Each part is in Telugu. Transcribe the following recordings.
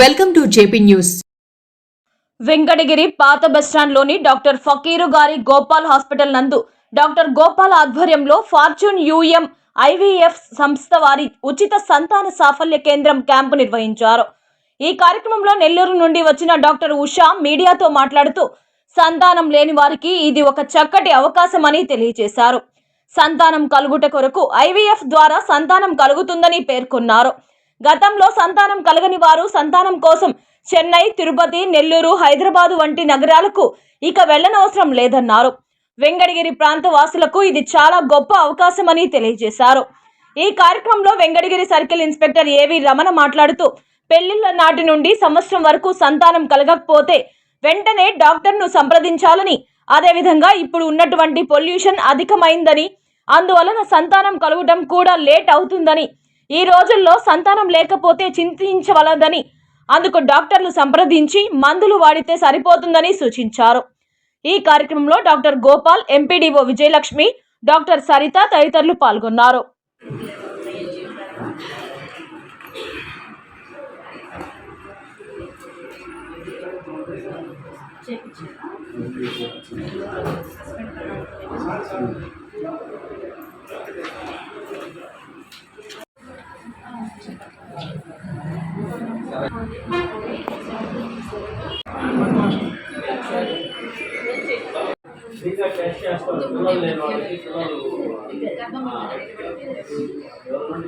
Welcome to JP news. Venkatagiri పాత బస్టాండ్లోని డాక్టర్ ఫకీరు గారి గోపాల్ హాస్పిటల్ నందు డాక్టర్ గోపాల్ ఆధ్వర్యంలో ఫార్చ్యూన్ యూఎం ఐవీఎఫ్ సంస్థ వారి ఉచిత సంతాన సాఫల్య కేంద్రం క్యాంపు నిర్వహించారు. ఈ కార్యక్రమంలో నెల్లూరు నుండి వచ్చిన డాక్టర్ ఉషా మీడియాతో మాట్లాడుతూ సంతానం లేని వారికి ఇది ఒక చక్కటి అవకాశమని తెలియజేశారు. సంతానం కలుగుట కొరకు ఐవీఎఫ్ ద్వారా సంతానం కలుగుతుందని పేర్కొన్నారు. గతంలో సంతానం కలగని వారు సంతానం కోసం చెన్నై తిరుపతి నెల్లూరు హైదరాబాదు వంటి నగరాలకు ఇక వెళ్ళనవసరం లేదన్నారు. వెంగడగిరి ప్రాంత వాసులకు ఇది చాలా గొప్ప అవకాశమని తెలియజేశారు. ఈ కార్యక్రమంలో వెంగడగిరి సర్కిల్ ఇన్స్పెక్టర్ ఏవి రమణ మాట్లాడుతూ పెళ్ళిళ్ళ నాటి నుండి సంవత్సరం వరకు సంతానం కలగకపోతే వెంటనే డాక్టర్ను సంప్రదించాలని అదేవిధంగా ఇప్పుడు ఉన్నటువంటి పొల్యూషన్ అధికమైందని అందువలన సంతానం కలగడం కూడా లేట్ అవుతుందని ఈ రోజుల్లో సంతానం లేకపోతే చింతించవలదని అందుకు డాక్టర్లు సంప్రదించి మందులు వాడితే సరిపోతుందని సూచించారు. ఈ కార్యక్రమంలో doctor Gopal MPDO Vijayalakshmi doctor Saritha తదితరులు పాల్గొన్నారు.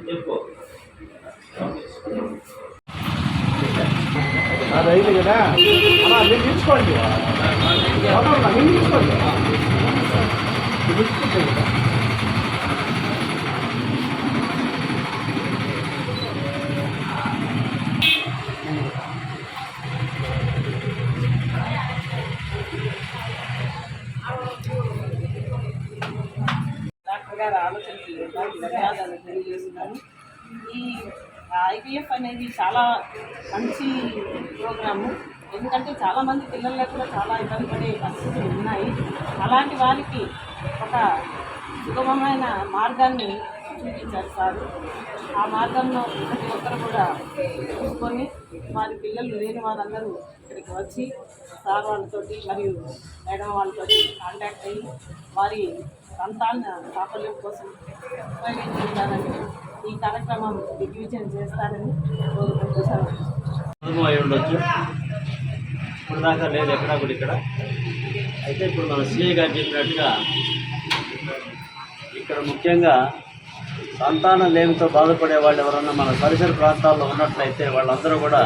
చెప్పు అది అయింది కదా మీరు తీసుకోండి మీరు తీసుకోండి మీరు తీసుకుంటే కదా. డాక్టర్ గారు ఆలోచనకి ధన్యవాదాలు తెలియజేస్తున్నాను. ఈ ఐవీఎఫ్ అనేది చాలా మంచి ప్రోగ్రాము. ఎందుకంటే చాలామంది పిల్లల్లో కూడా చాలా ఇబ్బంది పడే పరిస్థితులు ఉన్నాయి. అలాంటి వారికి ఒక సుగమమైన మార్గాన్ని చూపించారు సార్. ఆ మార్గంలో ప్రతి ఒక్కరు కూడా చూసుకొని వారి పిల్లలు లేని వారందరూ ఇక్కడికి వచ్చి సార్ వాళ్ళతోటి మరియు మేడం వాళ్ళతోటి కాంటాక్ట్ అయ్యి వారి సంతాన సాఫల్యం కోసం ఉపయోగించుకుంటానని ఈ కార్యక్రమం దిగ్విజయం చేస్తానని కోరుకుంటూ అయి ఉండొచ్చు. ఇప్పుడు దాకా లేదు ఎక్కడా కూడా ఇక్కడ. అయితే ఇప్పుడు మన సిఐ గారు చెప్పినట్టుగా ఇక్కడ ముఖ్యంగా సంతానం లేమితో బాధపడే వాళ్ళు ఎవరన్నా మన పరిసర ప్రాంతాల్లో ఉన్నట్లయితే వాళ్ళందరూ కూడా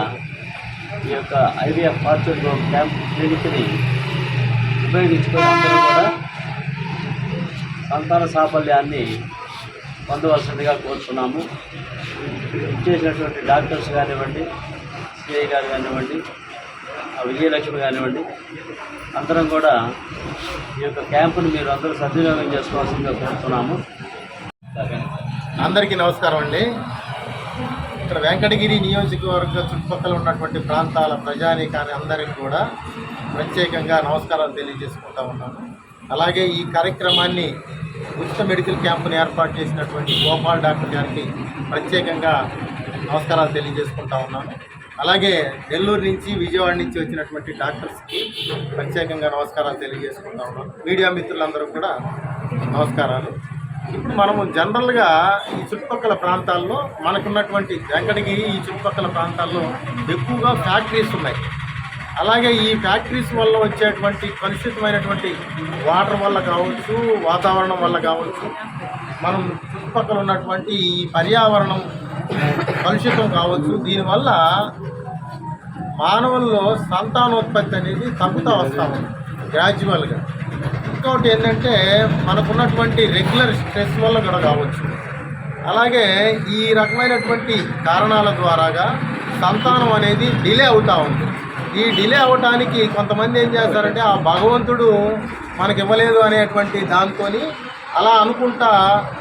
ఈ యొక్క ఐవీఎఫ్ ఫార్చ్యూన్ క్యాంప్ క్లినిక్ని ఉపయోగించుకొని అందరూ కూడా సంతాన సాఫల్యాన్ని పొందవలసిందిగా కోరుతున్నాము ఇచ్చేసినటువంటి డాక్టర్స్ కానివ్వండి సిఐ గారు కానివ్వండి విజయలక్ష్మి కానివ్వండి అందరం కూడా ఈ యొక్క క్యాంపును మీరు అందరూ సద్వినియోగం చేసుకోవాల్సిందిగా కోరుతున్నాము అందరికీ నమస్కారం అండి. ఇక్కడ వెంకటగిరి నియోజకవర్గ చుట్టుపక్కల ఉన్నటువంటి ప్రాంతాల ప్రజానీకాన్ని అందరికీ కూడా ప్రత్యేకంగా నమస్కారాలు తెలియజేసుకుంటా ఉన్నాను. అలాగే ఈ కార్యక్రమాన్ని ఉచిత మెడికల్ క్యాంపుని ఏర్పాటు చేసినటువంటి గోపాల్ డాక్టర్ గారికి ప్రత్యేకంగా నమస్కారాలు తెలియజేసుకుంటా ఉన్నాను. అలాగే నెల్లూరు నుంచి విజయవాడ నుంచి వచ్చినటువంటి డాక్టర్స్కి ప్రత్యేకంగా నమస్కారాలు తెలియజేసుకుంటా ఉన్నాను. మీడియా మిత్రులందరూ కూడా నమస్కారాలు. ఇప్పుడు మనము జనరల్గా ఈ చుట్టుపక్కల ప్రాంతాల్లో మనకున్నటువంటి వెంకటగిరి ఈ చుట్టుపక్కల ప్రాంతాల్లో ఎక్కువగా ఫ్యాక్టరీస్ ఉన్నాయి. అలాగే ఈ ఫ్యాక్టరీస్ వల్ల వచ్చేటువంటి కలుషితమైనటువంటి వాటర్ వల్ల కావచ్చు వాతావరణం వల్ల కావచ్చు మనం చుట్టుపక్కల ఉన్నటువంటి ఈ పర్యావరణం కలుషితం కావచ్చు. దీనివల్ల మానవుల్లో సంతానోత్పత్తి అనేది తగ్గుతూ వస్తూ గ్రాడ్యువల్గా ఇంకొకటి ఏంటంటే మనకున్నటువంటి రెగ్యులర్ స్ట్రెస్ వల్ల కూడా కావచ్చు. అలాగే ఈ రకమైనటువంటి కారణాల ద్వారాగా సంతానం అనేది డిలే అవుతూ ఉంటుంది ఈ డిలే అవ్వటానికి కొంతమంది ఏం చేస్తారంటే ఆ భగవంతుడు మనకి ఇవ్వలేదు అనేటువంటి దాంతో అలా అనుకుంటా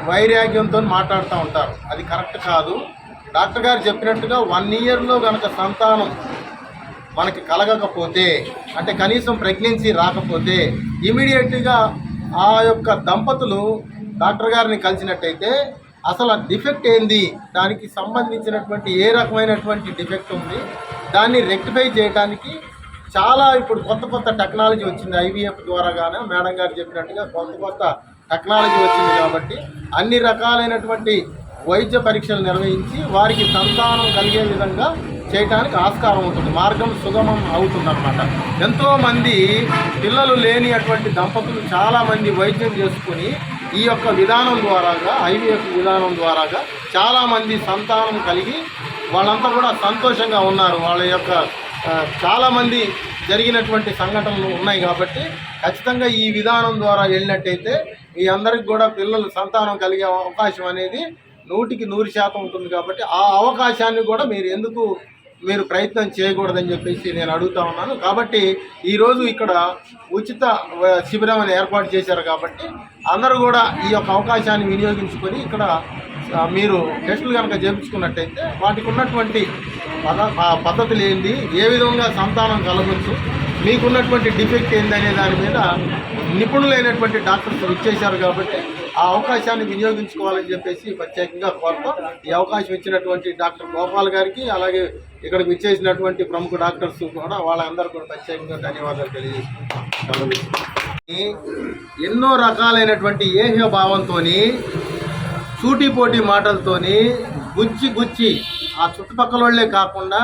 వైరాగ్యంతో మాట్లాడుతూ ఉంటారు. అది కరెక్ట్ కాదు. డాక్టర్ గారు చెప్పినట్టుగా వన్ ఇయర్లో కనుక సంతానం మనకి కలగకపోతే అంటే కనీసం ప్రెగ్నెన్సీ రాకపోతే ఇమీడియట్గా ఆ యొక్క దంపతులు డాక్టర్ గారిని కలిసినట్టయితే అసలు ఆ డిఫెక్ట్ ఏంది? దానికి సంబంధించినటువంటి ఏ రకమైనటువంటి డిఫెక్ట్ ఉంది? దాన్ని రెక్టిఫై చేయడానికి చాలా ఇప్పుడు కొత్త కొత్త టెక్నాలజీ వచ్చింది. ఐవీఎఫ్ ద్వారా కానీ మేడం గారు చెప్పినట్టుగా కొత్త కొత్త టెక్నాలజీ వచ్చింది కాబట్టి అన్ని రకాలైనటువంటి వైద్య పరీక్షలు నిర్వహించి వారికి సంతానం కలిగే విధంగా చేయడానికి ఆస్కారం ఉంటుంది. మార్గం సుగమం అవుతుందన్నమాట. ఎంతోమంది పిల్లలు లేని అటువంటి దంపతులు చాలామంది వైద్యం చేసుకుని ఈ యొక్క విధానం ద్వారాగా ఐవీఎఫ్ విధానం ద్వారాగా చాలామంది సంతానం కలిగి వాళ్ళంతా కూడా సంతోషంగా ఉన్నారు. వాళ్ళ యొక్క చాలామంది జరిగినటువంటి సంఘటనలు ఉన్నాయి కాబట్టి ఖచ్చితంగా ఈ విధానం ద్వారా వెళ్ళినట్టయితే మీ అందరికి కూడా పిల్లలు సంతానం కలిగే అవకాశం అనేది నూటికి నూరు శాతం ఉంటుంది కాబట్టి ఆ అవకాశాన్ని కూడా మీరు ఎందుకు మీరు ప్రయత్నం చేయకూడదని చెప్పేసి నేను అడుగుతా ఉన్నాను. కాబట్టి ఈరోజు ఇక్కడ ఉచిత శిబిరం అని ఏర్పాటు చేశారు కాబట్టి అందరూ కూడా ఈ యొక్క అవకాశాన్ని వినియోగించుకొని ఇక్కడ మీరు టెస్టులు కనుక చేయించుకున్నట్టయితే వాటికి ఉన్నటువంటి పద ఆ పద్ధతులు ఏంటి? ఏ విధంగా సంతానం కలగొచ్చు? మీకున్నటువంటి డిఫెక్ట్ ఏందనే దాని మీద నిపుణులైనటువంటి డాక్టర్స్ ఇచ్చేశారు కాబట్టి ఆ అవకాశాన్ని వినియోగించుకోవాలని చెప్పేసి ప్రత్యేకంగా కోరుతాం ఈ అవకాశం ఇచ్చినటువంటి డాక్టర్ గోపాల్ గారికి అలాగే ఇక్కడికి ఇచ్చేసినటువంటి ప్రముఖ డాక్టర్స్ కూడా వాళ్ళందరూ కూడా ప్రత్యేకంగా ధన్యవాదాలు తెలియజేస్తున్నాం ఎన్నో రకాలైనటువంటి ఏహ్య భావంతోని సూటిపోటి మాటలతోని గుచ్చి గుచ్చి ఆ చుట్టుపక్కల వాళ్ళే కాకుండా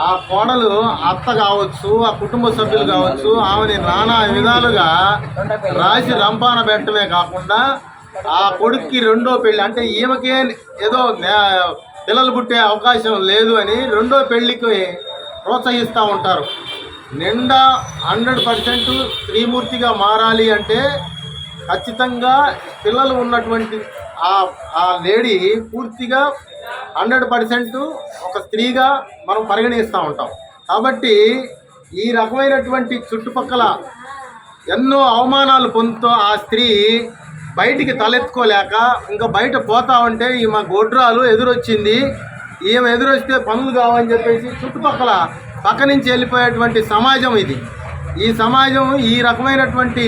ఆ కోడలు అత్త కావచ్చు ఆ కుటుంబ సభ్యులు కావచ్చు ఆమెని నానా విధాలుగా రాసి రంపాన పెట్టడమే కాకుండా ఆ కొడుక్కి రెండో పెళ్ళి అంటే ఈమెకే ఏదో పిల్లలు పుట్టే అవకాశం లేదు అని రెండో పెళ్ళికి ప్రోత్సహిస్తూ ఉంటారు. నిండా హండ్రెడ్ పర్సెంట్ త్రిమూర్తిగా మారాలి అంటే ఖచ్చితంగా పిల్లలు ఉన్నటువంటి ఆ ఆ లేడీ పూర్తిగా హండ్రెడ్ పర్సెంట్ ఒక స్త్రీగా మనం పరిగణిస్తూ ఉంటాం. కాబట్టి ఈ రకమైనటువంటి చుట్టుపక్కల ఎన్నో అవమానాలు పొందుతూ ఆ స్త్రీ బయటికి తలెత్తుకోలేక ఇంకా బయట పోతా ఉంటే ఈమె గొడ్రాలు ఎదురొచ్చింది ఈమె ఎదురొస్తే పనులు కావని చెప్పేసి చుట్టుపక్కల పక్క నుంచి వెళ్ళిపోయేటువంటి సమాజం ఇది. ఈ సమాజం ఈ రకమైనటువంటి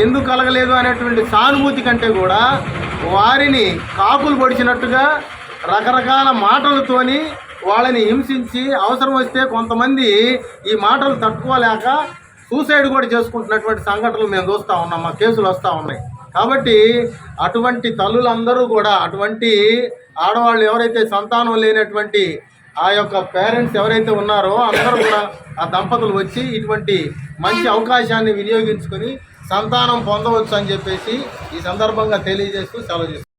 ఎందుకు కలగలేదు అనేటువంటి సానుభూతి కంటే కూడా వారిని కాకులు పొడిచినట్టుగా రకరకాల మాటలతోని వాళ్ళని హింసించి అవసరం వస్తే కొంతమంది ఈ మాటలు తట్టుకోలేక సూసైడ్ కూడా చేసుకుంటున్నటువంటి సంఘటనలు మేము చూస్తూ ఉన్నాం మా కేసులు వస్తూ ఉన్నాయి. కాబట్టి అటువంటి తల్లులందరూ కూడా అటువంటి ఆడవాళ్ళు ఎవరైతే సంతానం లేనటువంటి ఆ యొక్క పేరెంట్స్ ఎవరైతే ఉన్నారో అందరూ కూడా ఆ దంపతులు వచ్చి ఇటువంటి మంచి అవకాశాన్ని వినియోగించుకొని సంతానం పొందవచ్చు అని చెప్పేసి ఈ సందర్భంగా తెలియజేస్తూ సెలవు చేస్తున్నాను